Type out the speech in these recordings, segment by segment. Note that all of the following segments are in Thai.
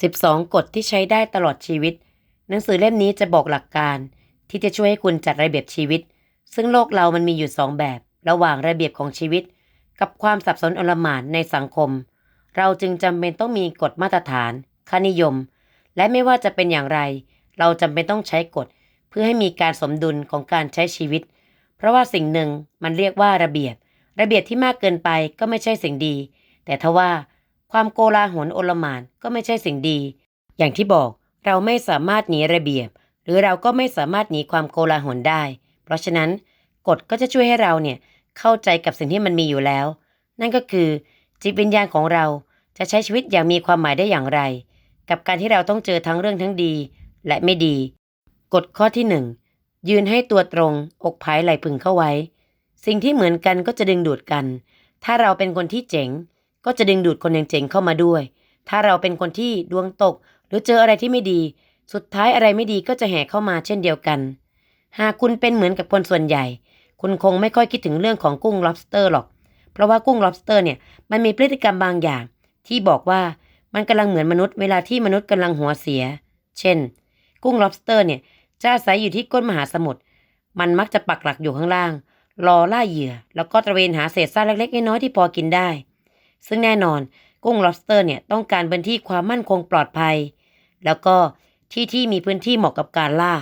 12 กฎที่ใช้ได้ตลอดชีวิต หนังสือเล่มนี้จะบอกหลักการ ที่จะช่วยให้คุณจัดระเบียบชีวิต ซึ่งโลกเรามันมีอยู่สองแบบ ระหว่างระเบียบของชีวิต กับความสับสนอลหม่านในสังคม เราจึงจำเป็นต้องมีกฎมาตรฐาน ค่านิยม และไม่ว่าจะเป็นอย่างไร เราจำเป็นต้องใช้กฎ เพื่อให้มีการสมดุลของการใช้ชีวิต เพราะว่าสิ่งหนึ่งมันเรียกว่าระเบียบ ระเบียบที่มากเกินไปก็ไม่ใช่สิ่งดี แต่ทว่า ความโกลาหลโอลหมานก็ไม่ใช่สิ่งดี อย่างที่บอกเราไม่สามารถหนีระเบียบ หรือเราก็ไม่สามารถหนีความโกลาหลได้ เพราะฉะนั้นกฎก็จะช่วยให้เราเนี่ยเข้าใจกับสิ่งที่มันมีอยู่แล้ว นั่นก็คือ จิตวิญญาณของเราจะใช้ชีวิตอย่างมีความหมายได้อย่างไร กับการที่เราต้องเจอทั้งเรื่องทั้งดี และไม่ดีกฎข้อที่หนึ่งยืนให้ตัวตรง อกผายไหลพึงเข้าไว้ สิ่งที่เหมือนกันก็จะดึงดูดกัน ถ้าเราเป็นคนที่เจ๋ง ก็จะดึงดูดคนเจ๋งเข้ามาด้วย ถ้าเราเป็นคนที่ดวงตก หรือเจออะไรที่ไม่ดี สุดท้ายอะไรไม่ดีก็จะแห่เข้ามาเช่นเดียวกัน หากคุณเป็นเหมือนกับคนส่วนใหญ่ คุณคงไม่ค่อยคิดถึงเรื่องของกุ้ง lobster หรอก เพราะว่ากุ้ง lobster เนี่ยมันมีพฤติกรรมบางอย่าง ที่บอกว่ามันกำลังเหมือนมนุษย์เวลาที่มนุษย์กำลังหัวเสีย เช่น กุ้ง lobster เนี่ยจะอาศัยอยู่ที่ก้นมหาสมุทร มันมักจะปักหลักอยู่ข้างล่าง รอล่าเหยื่อ แล้วก็ตระเวนหาเศษซากเล็กๆน้อยๆที่พอกินได้ ซึ่งแน่นอนกุ้ง lobster เนี่ยต้องการพื้นที่ความมั่นคงปลอดภัย แล้วก็ที่ที่มีพื้นที่เหมาะกับการล่า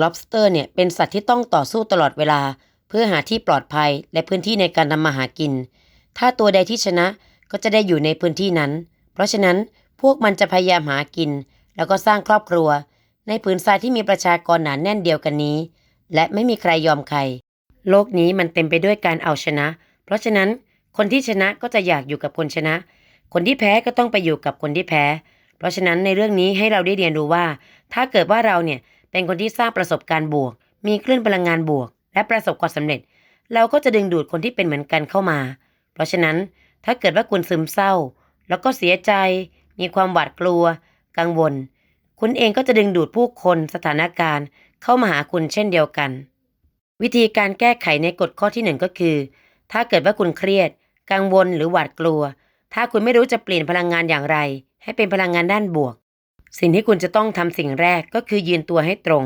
lobster เนี่ยเป็นสัตว์ที่ต้องต่อสู้ตลอดเวลา เพื่อหาที่ปลอดภัยและพื้นที่ในการทำมาหากิน ถ้าตัวใดที่ชนะก็จะได้อยู่ในพื้นที่นั้น เพราะฉะนั้นพวกมันจะพยายามหากิน แล้วก็สร้างครอบครัว ในผืนทรายที่มีประชากรหนานแน่นเดียวกันนี้ และไม่มีใครยอมใคร โลกนี้มันเต็มไปด้วยการเอาชนะ เพราะฉะนั้น คนที่ชนะก็จะอยากอยู่กับคนชนะ คนที่แพ้ก็ต้องไปอยู่กับคนที่แพ้ เพราะฉะนั้นในเรื่องนี้ให้เราได้เรียนรู้ว่า ถ้าเกิดว่าเราเนี่ยเป็นคนที่สร้างประสบการณ์บวก มีคลื่นพลังงานบวก และประสบความสำเร็จ เราก็จะดึงดูดคนที่เป็นเหมือนกันเข้ามา เพราะฉะนั้นถ้าเกิดว่าคุณซึมเศร้า แล้วก็เสียใจ มีความหวาดกลัว กังวล คุณเองก็จะดึงดูดผู้คนสถานการณ์ เข้ามาหาคุณเช่นเดียวกัน วิธีการแก้ไขในกฎข้อที่หนึ่งก็คือ ถ้าเกิดว่าคุณเครียด กังวลหรือหวาดกลัว ถ้าคุณไม่รู้จะเปลี่ยนพลังงานอย่างไร ให้เป็นพลังงานด้านบวก สิ่งที่คุณจะต้องทำสิ่งแรกก็คือยืนตัวให้ตรง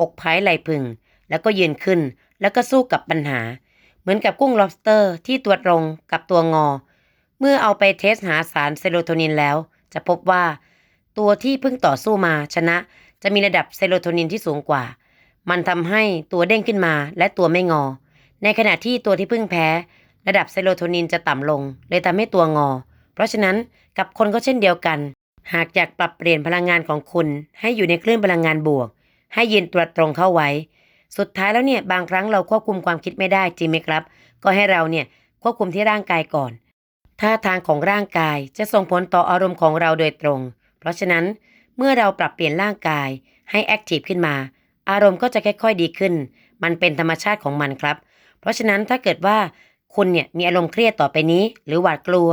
อกพายไหลพึง แล้วก็ยืนขึ้น แล้วก็สู้กับปัญหา เหมือนกับกุ้ง lobster ที่ตัวตรงกับตัวงอ เมื่อเอาไปเทสหาสารเซโรโทนินแล้ว จะพบว่า ตัวที่เพิ่งต่อสู้มาชนะ จะมีระดับเซโรโทนินที่สูงกว่า มันทำให้ตัวเด้งขึ้นมาและตัวไม่งอ ในขณะที่ตัวที่เพิ่งแพ้ ระดับเซโรโทนินจะต่ำลง เลยทำให้ตัวงอ เพราะฉะนั้นกับคนก็เช่นเดียวกัน หากอยากปรับเปลี่ยนพลังงานของคุณ ให้อยู่ในคลื่นพลังงานบวก ให้ยืนตัวตรงเข้าไว้ สุดท้ายแล้วเนี่ยบางครั้งเราควบคุมความคิดไม่ได้จริงไหมครับ ก็ให้เราเนี่ยควบคุมที่ร่างกายก่อนท่าทางของร่างกายจะส่งผลต่ออารมณ์ของเราโดยตรง เพราะฉะนั้นเมื่อเราปรับเปลี่ยนร่างกายให้แอคทีฟขึ้นมา อารมณ์ก็จะค่อยๆดีขึ้น มันเป็นธรรมชาติของมันครับ เพราะฉะนั้นถ้าเกิดว่า คุณเนี่ยมีอารมณ์เครียดต่อไปนี้ หรือหวาดกลัว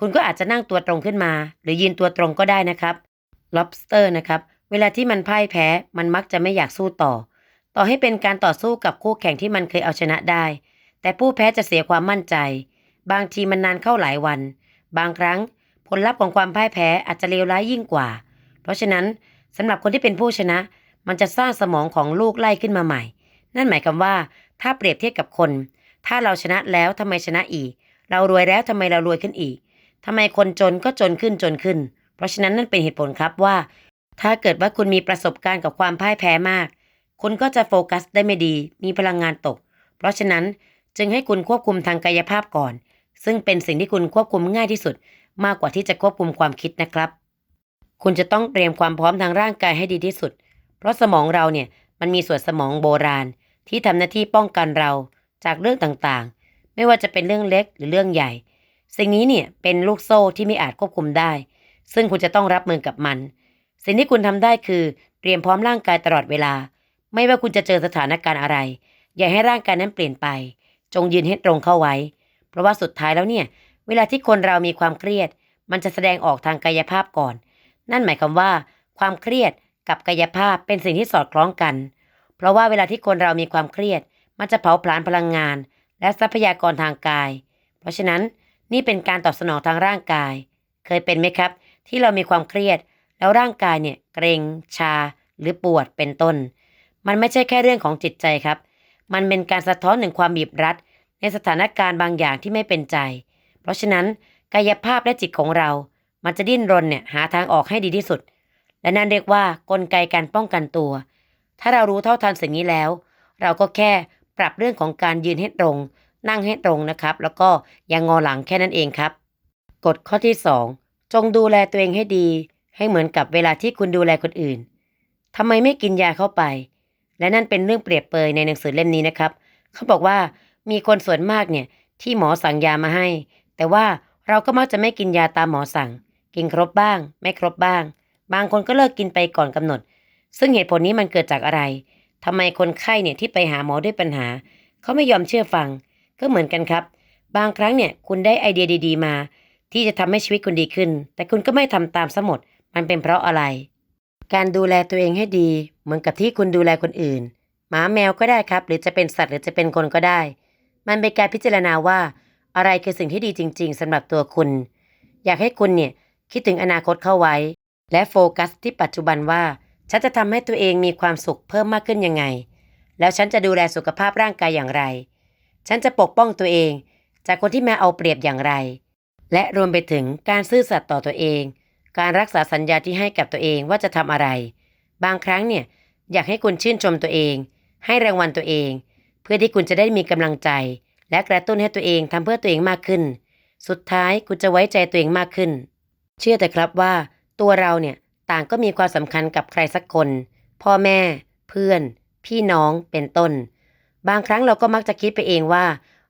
คุณก็อาจจะนั่งตัวตรงขึ้นมา หรือยืนตัวตรงก็ได้นะครับ lobster นะครับ เวลาที่มันพ่ายแพ้ มันมักจะไม่อยากสู้ต่อ ต่อให้เป็นการต่อสู้กับคู่แข่งที่มันเคยเอาชนะได้ แต่ผู้แพ้จะเสียความมั่นใจ บางทีมันนานเข้าหลายวัน บางครั้ง ผลลัพธ์ของความพ่ายแพ้อาจจะเลวร้ายยิ่งกว่า เพราะฉะนั้นสำหรับคนที่เป็นผู้ชนะ มันจะสร้างสมองของลูกไล่ขึ้นมาใหม่ นั่นหมายความว่า ถ้าเปรียบเทียบกับคน ถ้าเราชนะแล้วทำไมชนะอีก เรารวยแล้วทำไมเรารวยขึ้นอีกทำไมคนจนก็จนขึ้นจนขึ้น เพราะฉะนั้นนั่นเป็นเหตุผลครับว่า ถ้าเกิดว่าคุณมีประสบการณ์กับความพ่ายแพ้มาก คุณก็จะโฟกัสได้ไม่ดี มีพลังงานตก เพราะฉะนั้นจึงให้คุณควบคุมทางกายภาพก่อน ซึ่งเป็นสิ่งที่คุณควบคุมง่ายที่สุด มากกว่าที่จะควบคุมความคิดนะครับ คุณจะต้องเตรียมความพร้อมทางร่างกายให้ดีที่สุด เพราะสมองเราเนี่ยมันมีส่วนสมองโบราณ ที่ทำหน้าที่ป้องกันเรา จากเรื่องต่างๆ ไม่ว่าจะเป็นเรื่องเล็กหรือเรื่องใหญ่ สิ่งนี้เนี่ยเป็นลูกโซ่ที่ไม่อาจควบคุมได้ ซึ่งคุณจะต้องรับมือกับมัน สิ่งที่คุณทำได้คือเตรียมพร้อมร่างกายตลอดเวลา ไม่ว่าคุณจะเจอสถานการณ์อะไร อย่าให้ร่างกายนั้นเปลี่ยนไป จงยืนให้ตรงเข้าไว้ เพราะว่าสุดท้ายแล้วเนี่ยเวลาที่คนเรามีความเครียด มันจะแสดงออกทางกายภาพก่อน นั่นหมายความว่า ความเครียดกับกายภาพเป็นสิ่งที่สอดคล้องกัน เพราะว่าเวลาที่คนเรามีความเครียด มันจะเผาผลาญพลังงาน และทรัพยากรทางกาย เพราะฉะนั้นนี่เป็นการตอบสนองทางร่างกาย เคยเป็นไหมครับ ที่เรามีความเครียด แล้วร่างกายเนี่ยเกรงชา หรือปวดเป็นต้น มันไม่ใช่แค่เรื่องของจิตใจครับ มันเป็นการสะท้อนถึงความบีบรัด ในสถานการณ์บางอย่างที่ไม่เป็นใจ เพราะฉะนั้นกายภาพและจิตของเรา มันจะดิ้นรนเนี่ยหาทางออกให้ดีที่สุด และนั่นเรียกว่ากลไกการป้องกันตัว ถ้าเรารู้เท่าทันสิ่งนี้แล้ว เราก็แค่ ปรับเรื่องของการยืนให้ตรง นั่งให้ตรงนะครับ แล้วก็อย่างงอหลังแค่นั้นเองครับ กฎข้อที่ 2 จงดูแลตัวเองให้ดี ให้เหมือนกับเวลาที่คุณดูแลคนอื่นทำไมไม่กินยาเข้าไป และนั่นเป็นเรื่องเปรียบเปยในหนังสือเล่มนี้นะครับ เขาบอกว่ามีคนส่วนมากเนี่ยที่หมอสั่งยามาให้ แต่ว่าเราก็มักจะไม่กินยาตามหมอสั่ง กินครบบ้าง ไม่ครบบ้าง บางคนก็เลิกกินไปก่อนกำหนด ซึ่งเหตุผลนี้มันเกิดจากอะไร ทำไมคนไข้เนี่ยที่ไปหาหมอด้วยปัญหา เขาไม่ยอมเชื่อฟัง ก็เหมือนกันครับ บางครั้งเนี่ยคุณได้ไอเดียดี ๆ มา ที่จะทำให้ชีวิตคุณดีขึ้น แต่คุณก็ไม่ทำตามซะหมด มันเป็นเพราะอะไร การดูแลตัวเองให้ดี เหมือนกับที่คุณดูแลคนอื่น หมาแมวก็ได้ครับ หรือจะเป็นสัตว์หรือจะเป็นคนก็ได้ มันเป็นการพิจารณาว่า อะไรคือสิ่งที่ดีจริง ๆสำหรับตัวคุณ อยากให้คุณเนี่ยคิดถึงอนาคตเข้าไว้ และโฟกัสที่ปัจจุบันว่า ฉันจะทำให้ตัวเองมีความสุขเพิ่มมากขึ้นยังไง แล้วฉันจะดูแลสุขภาพร่างกายอย่างไร ฉันจะปกป้องตัวเอง จากคนที่มาเอาเปรียบอย่างไร และรวมไปถึงการซื่อสัตย์ต่อตัวเอง การรักษาสัญญาที่ให้กับตัวเองว่าจะทำอะไร บางครั้งเนี่ยอยากให้คุณชื่นชมตัวเอง ให้รางวัลตัวเอง เพื่อที่คุณจะได้มีกำลังใจ และกระตุ้นให้ตัวเองทำเพื่อตัวเองมากขึ้น สุดท้ายคุณจะไว้ใจตัวเองมากขึ้น เชื่อแต่ครับว่า ตัวเราเนี่ย ต่างก็มีความสำคัญกับใครสักคน พ่อแม่ เพื่อน พี่น้องเป็นต้น บางครั้งเราก็มักจะคิดไปเองว่า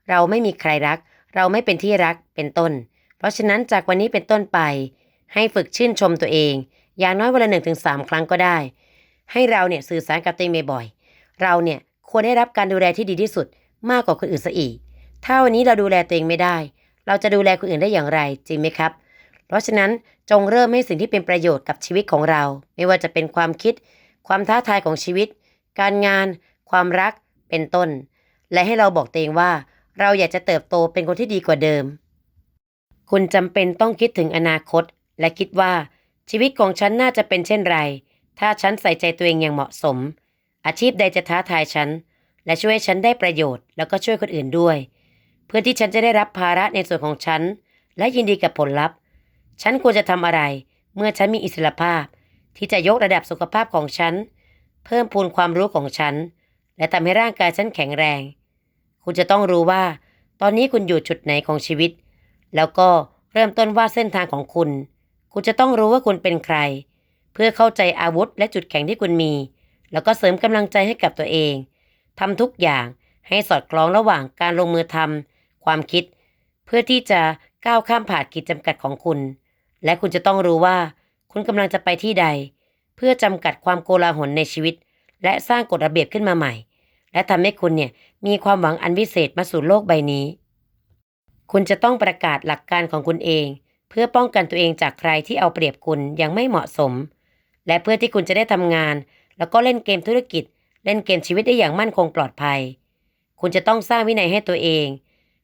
เราไม่มีใครรัก เราไม่เป็นที่รักเป็นต้น เพราะฉะนั้นจากวันนี้เป็นต้นไป ให้ฝึกชื่นชมตัวเอง อย่างน้อยวันละหนึ่งถึงสามครั้งก็ได้ ให้เราเนี่ยสื่อสารกับตัวเองบ่อยๆเราเนี่ยควรได้รับการดูแลที่ดีที่สุดมากกว่าคนอื่นซะอีก ถ้าวันนี้เราดูแลตัวเองไม่ได้ เราจะดูแลคนอื่นได้อย่างไรจริงไหมครับ เพราะฉะนั้นจงเริ่มให้สิ่งที่เป็นประโยชน์กับชีวิตของเรา ไม่ว่าจะเป็นความคิด ความท้าทายของชีวิต การงาน ความรักเป็นต้น และให้เราบอกตัวเองว่า เราอยากจะเติบโตเป็นคนที่ดีกว่าเดิม คุณจำเป็นต้องคิดถึงอนาคต และคิดว่า ชีวิตของฉันน่าจะเป็นเช่นไร ถ้าฉันใส่ใจตัวเองอย่างเหมาะสม อาชีพใดจะท้าทายฉัน และช่วยฉันได้ประโยชน์ แล้วก็ช่วยคนอื่นด้วย เพื่อที่ฉันจะได้รับภาระในส่วนของฉัน และยินดีกับผลลัพธ์ ฉันควรจะทำอะไร เมื่อฉันมีอิสรภาพ ที่จะยกระดับสุขภาพของฉัน เพิ่มพูนความรู้ของฉัน และทำให้ร่างกายฉันแข็งแรง คุณจะต้องรู้ว่า ตอนนี้คุณอยู่จุดไหนของชีวิต แล้วก็เริ่มต้นวาดเส้นทางของคุณ คุณจะต้องรู้ว่าคุณเป็นใคร เพื่อเข้าใจอาวุธและจุดแข็งที่คุณมี แล้วก็เสริมกำลังใจให้กับตัวเองทำทุกอย่างให้สอดคล้องระหว่างการลงมือทำความคิด เพื่อที่จะก้าวข้ามผ่านขีดจำกัดของคุณ และคุณจะต้องรู้ว่า คุณกำลังจะไปที่ใด เพื่อจำกัดความโกลาหลในชีวิต และสร้างกฎระเบียบขึ้นมาใหม่ และทำให้คุณเนี่ยมีความหวังอันวิเศษมาสู่โลกใบนี้ คุณจะต้องประกาศหลักการของคุณเอง เพื่อป้องกันตัวเองจากใครที่เอาเปรียบคุณอย่างไม่เหมาะสม และเพื่อที่คุณจะได้ทำงาน แล้วก็เล่นเกมธุรกิจ เล่นเกมชีวิตได้อย่างมั่นคงปลอดภัย คุณจะต้องสร้างวินัยให้ตัวเอง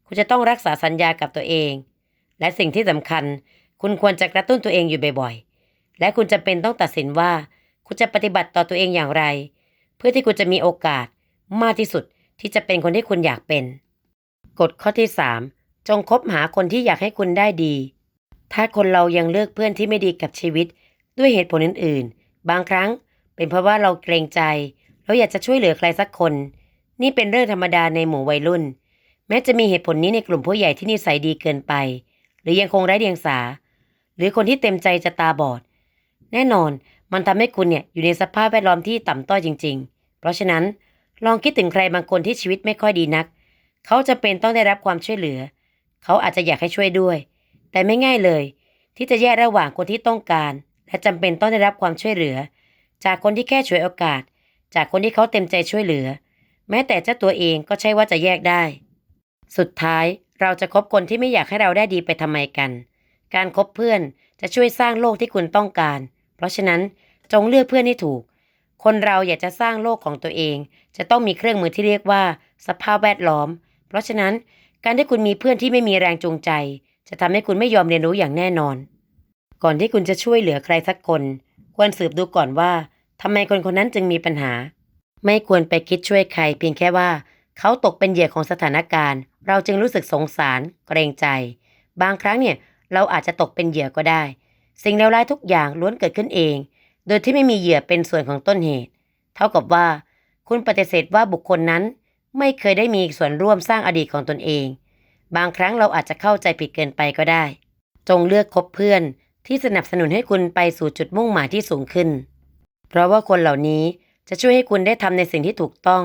คุณจะต้องรักษาสัญญากับตัวเอง และสิ่งที่สำคัญ คุณควรจะกระตุ้นตัวเองอยู่บ่อยๆ และคุณจะเป็นต้องตัดสินว่า คุณจะปฏิบัติต่อตัวเองอย่างไร เพื่อที่คุณจะมีโอกาสมากที่สุดที่จะเป็นคนที่คุณอยากเป็น กฎข้อที่ 3 จงคบหาคนที่อยากให้คุณได้ดี ถ้าคนเรายังเลือกเพื่อนที่ไม่ดีกับชีวิต ด้วยเหตุผลอื่น ๆ บางครั้งเป็นเพราะว่าเราเกรงใจเราอยากจะช่วยเหลือใครสักคน นี่เป็นเรื่องธรรมดาในหมู่วัยรุ่น แม้จะมีเหตุผลนี้ในกลุ่มผู้ใหญ่ที่นิสัยดีเกินไป หรือยังคงไร้เดียงสา หรือคนที่เต็มใจจะตาบอด แน่นอนมันทำให้คุณเนี่ยอยู่ในสภาพแวดล้อมที่ต่ำต้อยจริง ๆ เพราะฉะนั้นลองคิดถึงใครบางคนที่ชีวิตไม่ค่อยดีนัก เขาจะเป็นต้องได้รับความช่วยเหลือ เขาอาจจะอยากให้ช่วยด้วย แต่ไม่ง่ายเลย ที่จะแยกระหว่างคนที่ต้องการ และจำเป็นต้องได้รับความช่วยเหลือ จากคนที่แค่ช่วยโอกาส จากคนที่เขาเต็มใจช่วยเหลือ แม้แต่เจ้าตัวเองก็ใช่ว่าจะแยกได้ สุดท้ายเราจะคบคนที่ไม่อยากให้เราได้ดีไปทำไมกัน การคบเพื่อนจะช่วยสร้างโลกที่คุณต้องการ เพราะฉะนั้นจงเลือกเพื่อนให้ถูก คนเราอยากจะสร้างโลกของตัวเอง จะต้องมีเครื่องมือที่เรียกว่า สภาพแวดล้อม เพราะฉะนั้นการที่คุณมีเพื่อนที่ไม่มีแรงจูงใจ จะทำให้คุณไม่ยอมเรียนรู้อย่างแน่นอน ก่อนที่คุณจะช่วยเหลือใครสักคน ควรสืบดูก่อนว่าทำไมคนคนนั้นจึงมีปัญหา ไม่ควรไปคิดช่วยใคร เพียงแค่ว่า เขาตกเป็นเหยื่อของสถานการณ์ เราจึงรู้สึกสงสาร เกรงใจ บางครั้งเนี่ย เราอาจจะตกเป็นเหยื่อก็ได้ สิ่งเลวร้ายทุกอย่างล้วนเกิดขึ้นเอง โดยที่ไม่มีเหยื่อเป็นส่วนของต้นเหตุ เท่ากับว่า คุณปฏิเสธว่าบุคคลนั้นไม่เคยได้มีส่วนร่วมสร้างอดีตของตนเอง บางครั้งเราอาจจะเข้าใจผิดเกินไปก็ได้ จงเลือกคบเพื่อนที่สนับสนุนให้คุณไปสู่จุดมุ่งหมายที่สูงขึ้น เพราะว่าคนเหล่านี้จะช่วยให้คุณได้ทำในสิ่งที่ถูกต้อง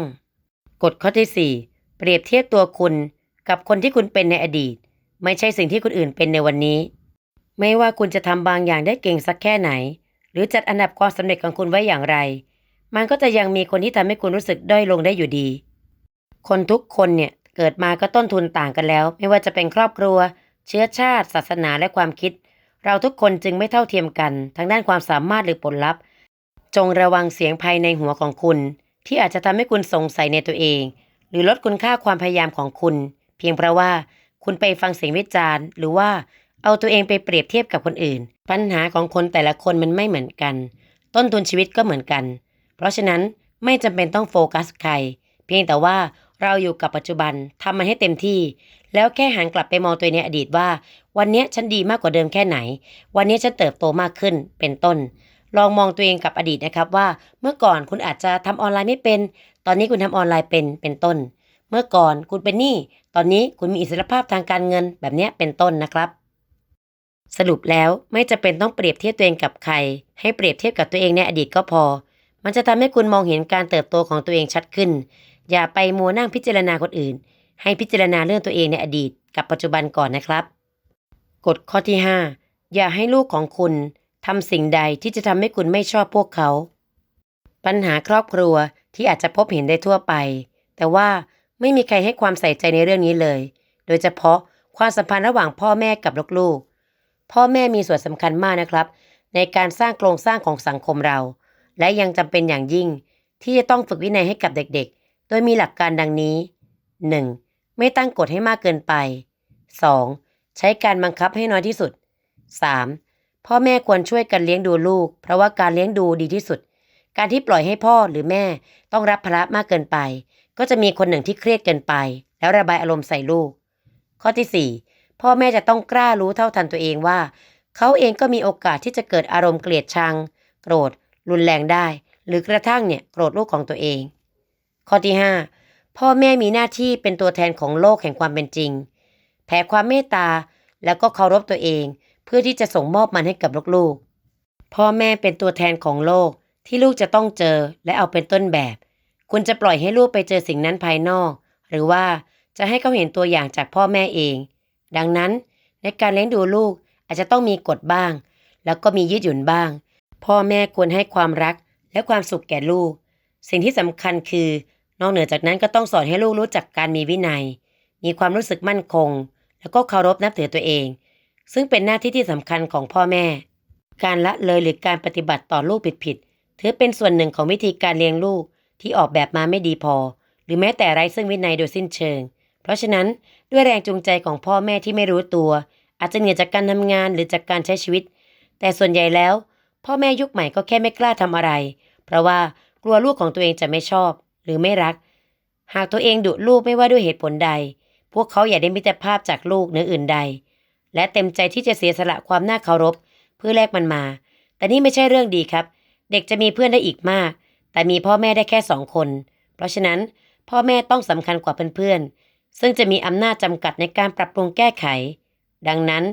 กฎข้อที่ 4 เปรียบเทียบตัวคุณกับคนที่คุณเป็นในอดีต ไม่ใช่สิ่งที่คนอื่นเป็นในวันนี้ ไม่ว่าคุณจะทำบางอย่างได้เก่งสักแค่ไหน หรือจัดอันดับความสำเร็จของคุณไว้อย่างไร มันก็จะยังมีคนที่ทำให้คุณรู้สึกด้อยลงได้อยู่ดี คนทุกคนเนี่ยเกิดมาก็ต้นทุนต่างกันแล้ว ไม่ว่าจะเป็นครอบครัว เชื้อชาติ ศาสนาและความคิด เราทุกคนจึงไม่เท่าเทียมกัน ทางด้านความสามารถหรือผลลัพธ์ จงระวังเสียงภายในหัวของคุณ ที่อาจจะทำให้คุณสงสัยในตัวเอง หรือลดคุณค่าความพยายามของคุณ เพียงเพราะว่า คุณไปฟังเสียงวิจารณ์ หรือว่าเอาตัวเองไปเปรียบเทียบกับคนอื่น ปัญหาของคนแต่ละคนมันไม่เหมือนกัน ต้นทุนชีวิตก็เหมือนกัน เพราะฉะนั้นไม่จำเป็นต้องโฟกัสใคร เพียงแต่ว่าเราอยู่กับปัจจุบันทำมันให้เต็มที่ แล้วแค่หันกลับไปมองตัวในอดีตว่า วันนี้ฉันดีมากกว่าเดิมแค่ไหน วันนี้ฉันเติบโตมากขึ้นเป็นต้น ลองมองตัวเองกับอดีตนะครับว่า เมื่อก่อนคุณอาจจะทำออนไลน์ไม่เป็น ตอนนี้คุณทำออนไลน์เป็นเป็นต้น เมื่อก่อนคุณเป็นหนี้ ตอนนี้คุณมีอิสรภาพทางการเงินแบบนี้เป็นต้นนะครับ สรุปแล้วไม่จะเป็นต้องเปรียบเทียบตัวเองกับใคร ให้เปรียบเทียบกับตัวเองในอดีตก็พอ มันจะทำให้คุณมองเห็นการเติบโตของตัวเองชัดขึ้น อย่าไปมัวนั่งพิจารณาคนอื่น ให้พิจารณาเรื่องตัวเองในอดีต กับปัจจุบันก่อนนะครับ กฎข้อที่ 5 อย่าให้ลูกของคุณทำสิ่งใดที่จะทำให้คุณไม่ชอบพวกเขา ปัญหาครอบครัวที่อาจจะพบเห็นได้ทั่วไป แต่ว่า ไม่มีใครให้ความใส่ใจในเรื่องนี้เลย โดยเฉพาะความสัมพันธ์ระหว่างพ่อแม่กับลูกๆ พ่อแม่มีส่วนสำคัญมากนะครับ ในการสร้างโครงสร้างของสังคมเรา และยังจำเป็นอย่างยิ่ง ที่จะต้องฝึกวินัยให้กับเด็กๆ โดยมีหลักการดังนี้ 1. ไม่ตั้งกฎให้มากเกินไป 2. ใช้การบังคับให้น้อยที่สุด 3. พ่อแม่ควรช่วยกันเลี้ยงดูลูก เพราะว่าการเลี้ยงดูดีที่สุด การที่ปล่อยให้พ่อหรือแม่ต้องรับภาระมากเกินไป ก็จะมีคนหนึ่งที่เครียดเกินไป แล้วระบายอารมณ์ใส่ลูก ข้อที่ 4 พ่อแม่จะต้องกล้ารู้เท่าทันตัวเองว่า เขาเองก็มีโอกาสที่จะเกิดอารมณ์เกลียดชัง โกรธ รุนแรงได้ หรือกระทั่งเนี่ยโกรธลูกของตัวเอง ข้อที่ 5 พ่อแม่มีหน้าที่เป็นตัวแทนของโลกแห่งความเป็นจริง แผ่ความเมตตาแล้วก็เคารพตัวเอง เพื่อที่จะส่งมอบมันให้กับลูกๆพ่อแม่เป็นตัวแทนของโลกที่ลูกจะต้องเจอและเอาเป็นต้นแบบ คุณจะปล่อยให้ลูกไปเจอสิ่งนั้นภายนอก หรือว่าจะให้เขาเห็นตัวอย่างจากพ่อแม่เอง ดังนั้นในการเลี้ยงดูลูกอาจจะต้องมีกฎบ้าง แล้วก็มียืดหยุ่นบ้าง พ่อแม่ควรให้ความรักและความสุขแก่ลูก สิ่งที่สำคัญคือนอกเหนือจากนั้นก็ต้องสอนให้ลูกรู้จักการมีวินัย มีความรู้สึกมั่นคง แล้วก็เคารพนับถือตัวเอง ซึ่งเป็นหน้าที่ที่สำคัญของพ่อแม่ การละเลยหรือการปฏิบัติต่อลูกผิดๆถือเป็นส่วนหนึ่งของวิธีการเลี้ยงลูก ที่ออกแบบมาไม่ดีพอ หรือแม้แต่ไร้ซึ่งวินัยโดยสิ้นเชิง เพราะฉะนั้นด้วยแรงจูงใจของพ่อแม่ที่ไม่รู้ตัว อาจจะเหนื่อยจากการทำงานหรือจากการใช้ชีวิต แต่ส่วนใหญ่แล้ว พ่อแม่ยุคใหม่ก็แค่ไม่กล้าทำอะไร เพราะว่ากลัวลูกของตัวเองจะไม่ชอบ หรือไม่รัก หากตัวเองดุลูกไม่ว่าด้วยเหตุผลใด พวกเขาอยากได้มิตรภาพจากลูกเหนืออื่นใด และเต็มใจที่จะเสียสละความน่าเคารพ เพื่อแลกมันมา แต่นี่ไม่ใช่เรื่องดีครับ เด็กจะมีเพื่อนได้อีกมาก แต่มีพ่อแม่ได้แค่สองคน เพราะฉะนั้นพ่อแม่ต้องสำคัญกว่าเพื่อนๆ ซึ่งจะมีอำนาจจำกัดในการปรับปรุงแก้ไข ดังนั้น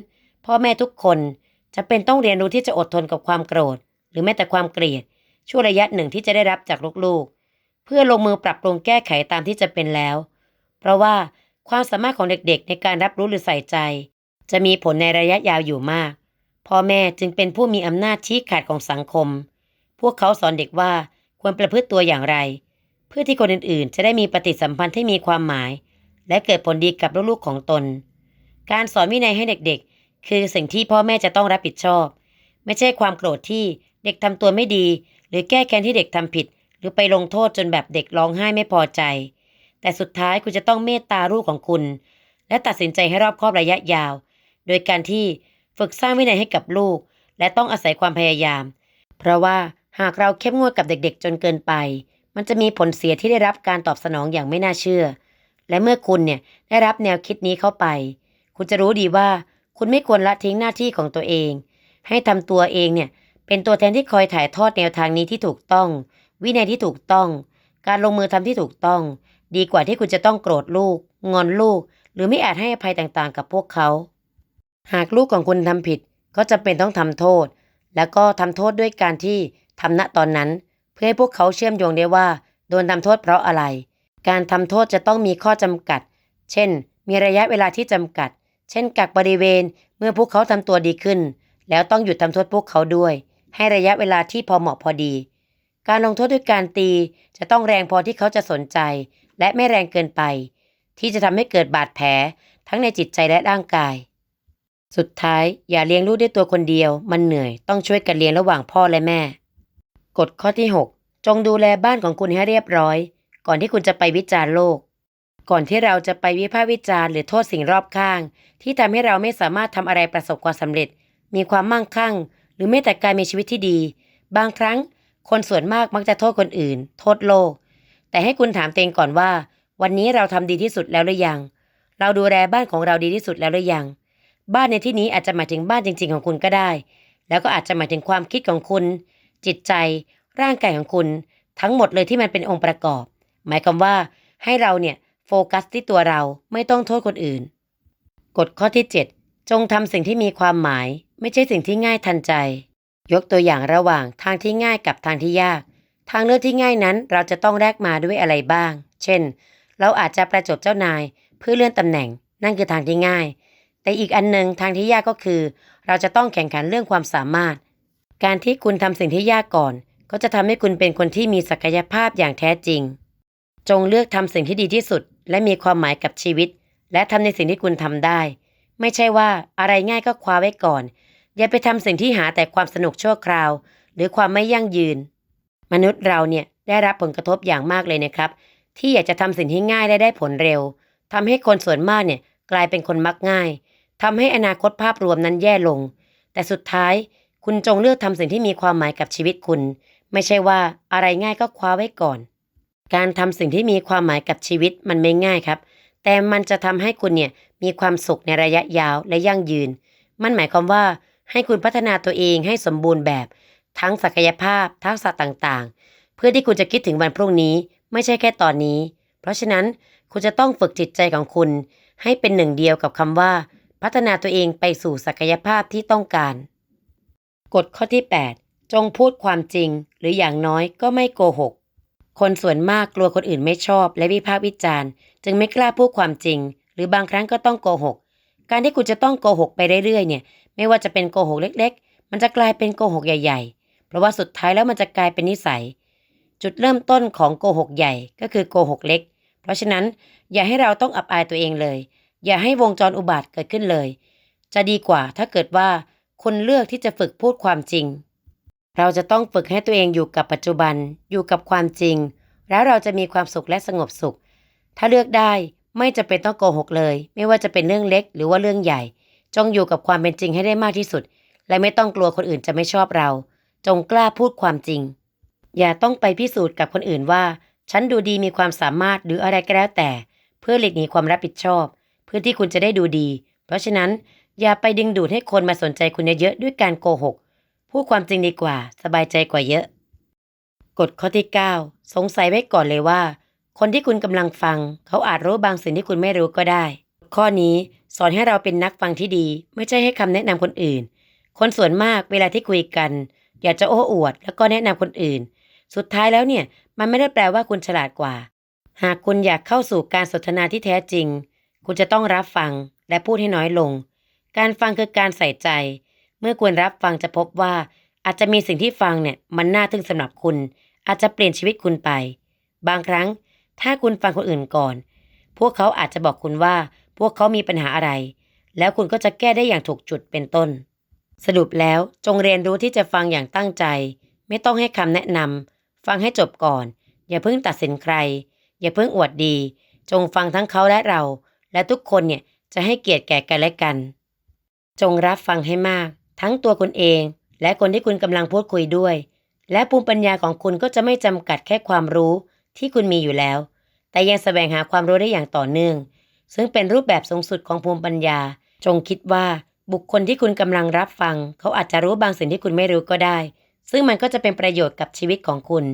พ่อแม่ทุกคนจะเป็นต้องเรียนรู้ที่จะอดทนกับความโกรธ หรือแม้แต่ความเกลียด ช่วงระยะหนึ่งที่จะได้รับจากลูกๆ เพื่อลงมือปรับปรุงแก้ไขตามที่จะเป็นแล้ว เพราะว่าความสามารถของเด็กๆ ในการรับรู้หรือใส่ใจ จะมีผลในระยะยาวอยู่มาก พ่อแม่จึงเป็นผู้มีอำนาจชี้ขาดของสังคม พวกเขาสอนเด็กว่า ควรประพฤติตัวอย่างไร เพื่อที่คนอื่นๆ จะได้มีปฏิสัมพันธ์ที่มีความหมาย และเกิดผลดีกับลูกๆของตน การสอนวินัยให้เด็กๆ คือสิ่งที่พ่อแม่จะต้องรับผิดชอบ ไม่ใช่ความโกรธที่เด็กทำตัวไม่ดี หรือแก้แค้นที่เด็กทำผิด หรือไปลงโทษจนแบบเด็กร้องไห้ไม่พอใจ แต่สุดท้ายคุณจะต้องเมตตาลูกของคุณ และตัดสินใจให้รอบคอบระยะยาว โดยการที่ฝึกสร้างวินัยให้กับลูก และต้องอาศัยความพยายาม เพเพราะว่า หากเราเข้มงวดกับเด็กๆ จนเกินไป มันจะมีผลเสียที่ได้รับการตอบสนองอย่างไม่น่าเชื่อ และเมื่อคุณเนี่ยได้รับแนวคิดนี้เข้าไป คุณจะรู้ดีว่าคุณไม่ควรละทิ้งหน้าที่ของตัวเอง ให้ทำตัวเองเนี่ยเป็นตัวแทนที่คอยถ่ายทอดแนวทางนี้ที่ถูกต้อง วินัยที่ถูกต้อง การลงมือทำที่ถูกต้อง ดีกว่าที่คุณจะต้องโกรธลูก งอนลูก หรือไม่อาจให้อภัยต่างๆ กับพวกเขา หากลูกของคุณทำผิดก็จำเป็นต้องทำโทษ แล้วก็ทำโทษด้วยการที่ ทำณตอนนั้น เพื่อให้พวกเขาเชื่อมโยงได้ว่า โดนทำโทษเพราะอะไร การทำโทษจะต้องมีข้อจำกัด เช่น มีระยะเวลาที่จำกัด เช่นกักบริเวณเมื่อพวกเขาทำตัวดีขึ้น แล้วต้องหยุดทำโทษพวกเขาด้วย ให้ระยะเวลาที่พอเหมาะพอดี การลงโทษด้วยการตีจะต้องแรงพอที่เขาจะสนใจ และไม่แรงเกินไป ที่จะทำให้เกิดบาดแผลทั้งในจิตใจและร่างกายสุดท้ายอย่าเลี้ยงลูกด้วยตัวคนเดียว มันเหนื่อยต้องช่วยกันเลี้ยงระหว่างพ่อและแม่ กฎข้อที่ 6 จงดูแลบ้านของคุณให้เรียบร้อย ก่อนที่คุณจะไปวิจารณ์โลก ก่อนที่เราจะไปวิพากษ์วิจารณ์หรือโทษสิ่งรอบข้าง ที่ทำให้เราไม่สามารถทำอะไรประสบความสำเร็จ มีความมั่งคั่ง หรือไม่แต่การมีชีวิตที่ดี บางครั้ง คนส่วนมากมักจะโทษคนอื่น โทษโลก แต่ให้คุณถามตัวเองก่อนว่า วันนี้เราทำดีที่สุดแล้วหรือยัง เราดูแลบ้านของเราดีที่สุดแล้วหรือยัง บ้านในที่นี้อาจจะหมายถึงบ้านจริง ๆ ของคุณก็ได้ แล้วก็อาจจะหมายถึงความคิดของคุณ จิตใจ ร่างกายของคุณ ทั้งหมดเลยที่มันเป็นองค์ประกอบ หมายความว่าให้เราเนี่ยโฟกัสที่ตัวเราไม่ต้องโทษคนอื่น กฎข้อที่ 7 จงทำสิ่งที่มีความหมาย ไม่ใช่สิ่งที่ง่ายทันใจ ยกตัวอย่างระหว่างทางที่ง่ายกับทางที่ยาก ทางเลือกที่ง่ายนั้นเราจะต้องแลกมาด้วยอะไรบ้าง เช่น เราอาจจะประจบเจ้านายเพื่อเลื่อนตำแหน่ง นั่นคือทางที่ง่าย แต่อีกอันหนึ่งทางที่ยากก็คือ เราจะต้องแข่งขันเรื่องความสามารถ การที่คุณทำสิ่งที่ยากก่อน ก็จะทำให้คุณเป็นคนที่มีศักยภาพอย่างแท้จริง จงเลือกทำสิ่งที่ดีที่สุด และมีความหมายกับชีวิต และทำในสิ่งที่คุณทำได้ ไม่ใช่ว่าอะไรง่ายก็คว้าไว้ก่อน อย่าไปทำสิ่งที่หาแต่ความสนุกชั่วคราว หรือความไม่ยั่งยืน มนุษย์เราเนี่ยได้รับผลกระทบอย่างมากเลยนะครับ ที่อยากจะทำสิ่งที่ง่ายและได้ผลเร็วทำให้คนส่วนมากเนี่ยกลายเป็นคนมักง่ายทำให้อนาคตภาพรวมนั้นแย่ลง แต่สุดท้าย คุณจงเลือกทำสิ่งที่มีความหมายกับชีวิตคุณ ไม่ใช่ว่าอะไรง่ายก็คว้าไว้ก่อน การทำสิ่งที่มีความหมายกับชีวิตมันไม่ง่ายครับ แต่มันจะทำให้คุณเนี่ยมีความสุขในระยะยาวและยั่งยืน มันหมายความว่าให้คุณพัฒนาตัวเองให้สมบูรณ์แบบ ทั้งศักยภาพทักษะต่างๆ เพื่อที่คุณจะคิดถึงวันพรุ่งนี้ ไม่ใช่แค่ตอนนี้ เพราะฉะนั้นคุณจะต้องฝึกจิตใจของคุณ ให้เป็นหนึ่งเดียวกับคำว่า พัฒนาตัวเองไปสู่ศักยภาพที่ต้องการ กฎข้อที่ 8 จงพูดความจริง หรืออย่างน้อยก็ไม่โกหก คนส่วนมากกลัวคนอื่นไม่ชอบ และวิพากษ์วิจารณ์ จึงไม่กล้าพูดความจริง หรือบางครั้งก็ต้องโกหก การที่คุณจะต้องโกหกไปเรื่อยๆเนี่ย ไม่ว่าจะเป็นโกหกเล็ก ๆ มันจะกลายเป็นโกหกใหญ่ ๆ เพราะว่าสุดท้ายแล้วมันจะกลายเป็นนิสัย จุดเริ่มต้นของโกหกใหญ่ก็คือโกหกเล็ก เพราะฉะนั้นอย่าให้เราต้องอับอายตัวเองเลย อย่าให้วงจรอุบาทเกิดขึ้นเลย จะดีกว่าถ้าเกิดว่า คุณเลือกที่จะฝึกพูดความจริง เราจะต้องฝึกให้ตัวเองอยู่กับปัจจุบัน อยู่กับความจริง แล้วเราจะมีความสุขและสงบสุข ถ้าเลือกได้ไม่จะเป็นต้องโกหกเลย ไม่ว่าจะเป็นเรื่องเล็กหรือว่าเรื่องใหญ่ จงอยู่กับความเป็นจริงให้ได้มากที่สุด และไม่ต้องกลัวคนอื่นจะไม่ชอบเรา จงกล้าพูดความจริง อย่าต้องไปพิสูจน์กับคนอื่นว่า ฉันดูดีมีความสามารถหรืออะไรก็แล้วแต่ เพื่อหลีกหนีความรับผิดชอบ เพื่อที่คุณจะได้ดูดี เพราะฉะนั้น อย่าไปดึงดูดให้คนมาสนใจคุณเยอะๆด้วยการโกหก พูดความจริงดีกว่า สบายใจกว่าเยอะ กฎข้อที่ 9 สงสัยไว้ก่อนเลยว่า คนที่คุณกำลังฟัง เขาอาจรู้บางสิ่งที่คุณไม่รู้ก็ได้ ข้อนี้สอนให้เราเป็นนักฟังที่ดี ไม่ใช่ให้คำแนะนำคนอื่น คนส่วนมากเวลาที่คุยกัน อยากจะโอ้อวด แล้วก็แนะนำคนอื่น สุดท้ายแล้วเนี่ยมันไม่ได้แปลว่าคุณฉลาดกว่า หากคุณอยากเข้าสู่การสนทนาที่แท้จริง คุณจะต้องรับฟังและพูดให้น้อยลง การฟังคือการใส่ใจ เมื่อคุณรับฟังจะพบว่า อาจจะมีสิ่งที่ฟังเนี่ยมันน่าทึ่งสำหรับคุณ อาจจะเปลี่ยนชีวิตคุณไป บางครั้ง ถ้าคุณฟังคนอื่นก่อน พวกเขาอาจจะบอกคุณว่า พวกเขามีปัญหาอะไร แล้วคุณก็จะแก้ได้อย่างถูกจุดเป็นต้น สรุปแล้วจงเรียนรู้ที่จะฟังอย่างตั้งใจ ไม่ต้องให้คำแนะนำฟังให้จบก่อน อย่าเพิ่งตัดสินใคร อย่าเพิ่งอวดดี จงฟังทั้งเขาและเรา และทุกคนเนี่ยจะให้เกียรติแก่กันและกัน จงรับฟังให้มาก ทั้งตัวคุณเอง และคนที่คุณกำลังพูดคุยด้วย และภูมิปัญญาของคุณก็จะไม่จำกัดแค่ความรู้ที่คุณมีอยู่แล้ว แต่ยังแสวงหาความรู้ได้อย่างต่อเนื่อง ซึ่งเป็นรูปแบบสูงสุดของภูมิปัญญา จงคิดว่าบุคคลที่คุณกำลังรับฟัง เขาอาจจะรู้บางสิ่งที่คุณไม่รู้ก็ได้ ซึ่งมันก็จะเป็นประโยชน์กับชีวิตของคุณ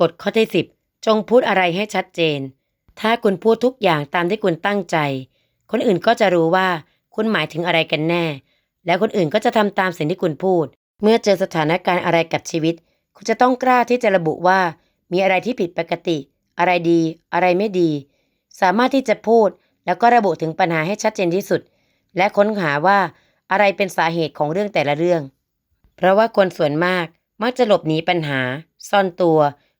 กฎข้อที่ 10 จงพูดอะไรให้ชัดเจน ถ้าคุณพูดทุกอย่างตามที่คุณตั้งใจ คนอื่นก็จะรู้ว่า คุณหมายถึงอะไรกันแน่ แล้วคนอื่นก็จะทำตามสิ่งที่คุณพูด เมื่อเจอสถานการณ์อะไรกับชีวิต คุณจะต้องกล้าที่จะระบุว่า มีอะไรที่ผิดปกติ อะไรดี อะไรไม่ดี สามารถที่จะพูด แล้วก็ระบุถึงปัญหาให้ชัดเจนที่สุด และค้นหาว่าอะไรเป็นสาเหตุของเรื่องแต่ละเรื่อง เพราะว่าคนส่วนมากมักจะหลบหนีปัญหา ซ่อนตัว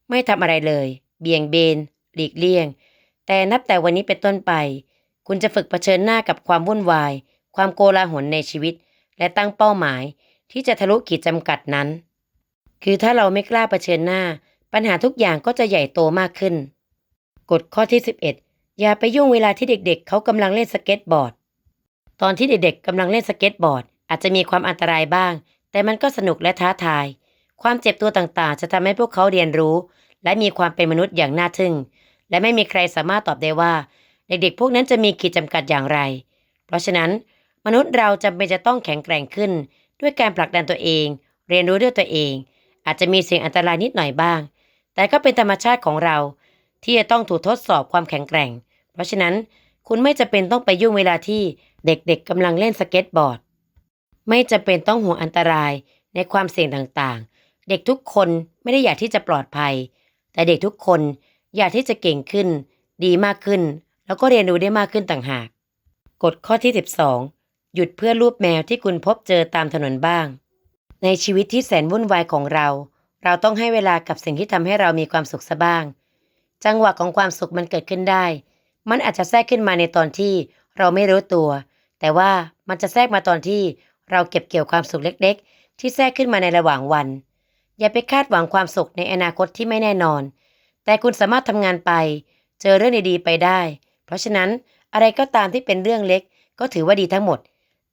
ไม่ทำอะไรเลย เบี่ยงเบน หลีกเลี่ยง แต่นับแต่วันนี้เป็นต้นไป คุณจะฝึกเผชิญหน้ากับความวุ่นวาย ความโกลาหลในชีวิต และตั้งเป้าหมายที่จะทะลุขีดจำกัดนั้น คือถ้าเราไม่กล้าเผชิญหน้า ปัญหาทุกอย่างก็จะใหญ่โตมากขึ้น กฎข้อที่ 11 อย่าไปยุ่งเวลาที่เด็กๆเขากำลังเล่นสเก็ตบอร์ด ตอนที่เด็กๆกำลังเล่นสเก็ตบอร์ด อาจจะมีความอันตรายบ้าง แต่มันก็สนุกและท้าทาย ความเจ็บตัวต่างๆ จะทำให้พวกเขาเรียนรู้ และมีความเป็นมนุษย์อย่างน่าทึ่ง และไม่มีใครสามารถตอบได้ว่า เด็กๆ พวกนั้นจะมีขีดจำกัดอย่างไร เพราะฉะนั้น มนุษย์เราจำเป็นจะต้องแข็งแกร่งขึ้น ด้วยการผลักดันตัวเอง เรียนรู้ด้วยตัวเอง อาจจะมีเสี่ยงอันตรายนิดหน่อยบ้าง แต่ก็เป็นธรรมชาติของเรา ที่จะต้องถูกทดสอบความแข็งแกร่ง เพราะฉะนั้นคุณไม่จะเป็นต้องไปยุ่งเวลาที่เด็กๆกำลังเล่นสเก็ตบอร์ด ไม่จะเป็นต้องห่วงอันตรายในความเสี่ยงต่างๆ เด็กทุกคนไม่ได้อยากที่จะปลอดภัย แต่เด็กทุกคนอยากที่จะเก่งขึ้น ดีมากขึ้น แล้วก็เรียนรู้ได้มากขึ้นต่างหาก กฎข้อที่ 12 หยุดเพื่อรูปแมวที่คุณพบเจอตามถนนบ้าง ในชีวิตที่แสนวุ่นวายของเรา เราต้องให้เวลากับสิ่งที่ทำให้เรามีความสุขซะบ้าง จังหวะของความสุขมันเกิดขึ้นได้ มันอาจจะแทรกขึ้นมาในตอนที่เราไม่รู้ตัว แต่ว่ามันจะแทรกมาตอนที่เราเก็บเกี่ยวความสุขเล็ก ๆ ที่แทรกขึ้นมาในระหว่างวัน อย่าไปคาดหวังความสุขในอนาคตที่ไม่แน่นอน แต่คุณสามารถทำงานไป เจอเรื่องดีๆไปได้ เพราะฉะนั้นอะไรก็ตามที่เป็นเรื่องเล็ก ก็ถือว่าดีทั้งหมด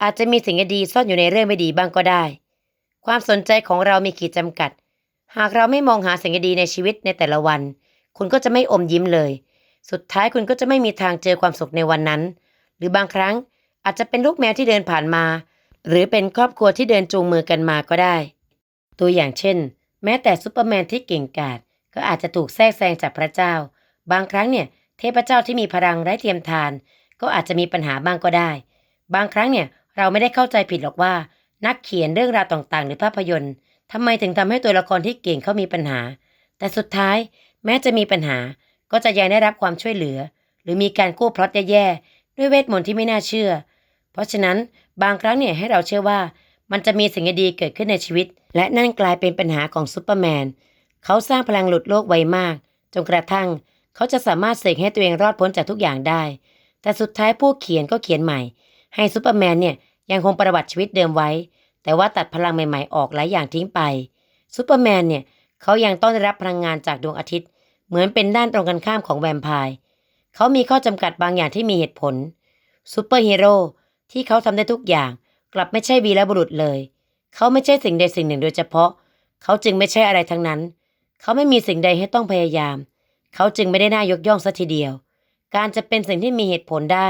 อาจจะมีสิ่งดีซ่อนอยู่ในเรื่องไม่ดีบ้างก็ได้ ความสนใจของเรามีขีดจำกัด หากเราไม่มองหาสิ่งดีในชีวิตในแต่ละวัน คุณก็จะไม่อมยิ้มเลย สุดท้ายคุณก็จะไม่มีทางเจอความสุขในวันนั้น หรือบางครั้งอาจจะเป็นลูกแมวที่เดินผ่านมา หรือเป็นครอบครัวที่เดินจูงมือกันมาก็ได้ ตัวอย่างเช่น แม้แต่ซูเปอร์แมนที่เก่งกาจก็อาจจะถูกแทรกแซงจากพระเจ้า บางครั้งเนี่ยเทพเจ้าที่มีพลังไร้เทียมทาน ก็อาจจะมีปัญหาบ้างก็ได้ บางครั้งเนี่ย เราไม่ได้เข้าใจผิดหรอกว่า นักเขียนเรื่องราวต่างๆ หรือภาพยนตร์ทำไมถึงทำให้ตัวละครที่เก่งเขามีปัญหา แต่สุดท้ายแม้จะมีปัญหาก็จะยังได้รับความช่วยเหลือ หรือมีการกู้พล็อตแย่ๆด้วยเวทมนต์ที่ไม่น่าเชื่อ เพราะฉะนั้นบางครั้งเนี่ยให้เราเชื่อว่า มันจะมีสิ่งดีๆเกิดขึ้นในชีวิต และนั่นกลายเป็นปัญหาของซูเปอร์แมนเขาสร้างพลังหลุดโลกไวมาก จนกระทั่ง เขาจะสามารถเสกให้ตัวเองรอดพ้นจากทุกอย่างได้ แต่สุดท้ายผู้เขียนก็เขียนใหม่ ให้ซูเปอร์แมนเนี่ยยังคงประวัติชีวิตเดิมไว้ แต่ว่าตัดพลังใหม่ๆออกหลายอย่างทิ้งไปซูเปอร์แมนเนี่ยเขายังต้องได้รับพลังงานจากดวงอาทิตย์ เหมือนเป็นด้านตรงกันข้ามของแวมไพร์เขามีข้อจำกัดบางอย่างที่มีเหตุผลซูเปอร์ฮีโร่ที่เขาทำได้ทุกอย่าง กลับไม่ใช่วีรบุรุษเลย เขาไม่ใช่สิ่งใดสิ่งหนึ่งโดยเฉพาะ เขาจึงไม่ใช่อะไรทั้งนั้น เขาไม่มีสิ่งใดให้ต้องพยายาม เขาจึงไม่ได้น่ายกย่องสัทีเดียว การจะเป็นสิ่งที่มีเหตุผลได้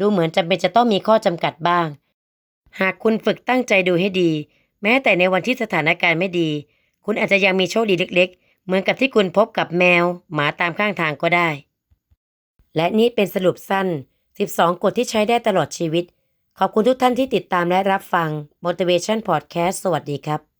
ดูเหมือนจำเป็นจะต้องมีข้อจำกัดบ้าง หากคุณฝึกตั้งใจดูให้ดี แม้แต่ในวันที่สถานการณ์ไม่ดี คุณอาจจะยังมีโชคดีเล็ก ๆ เหมือนกับที่คุณพบกับแมว หมาตามข้างทางก็ได้ และนี่เป็นสรุปสั้น 12 กฎที่ใช้ได้ตลอดชีวิต ขอบคุณทุกท่านที่ติดตามและรับฟัง Motivation Podcast สวัสดีครับ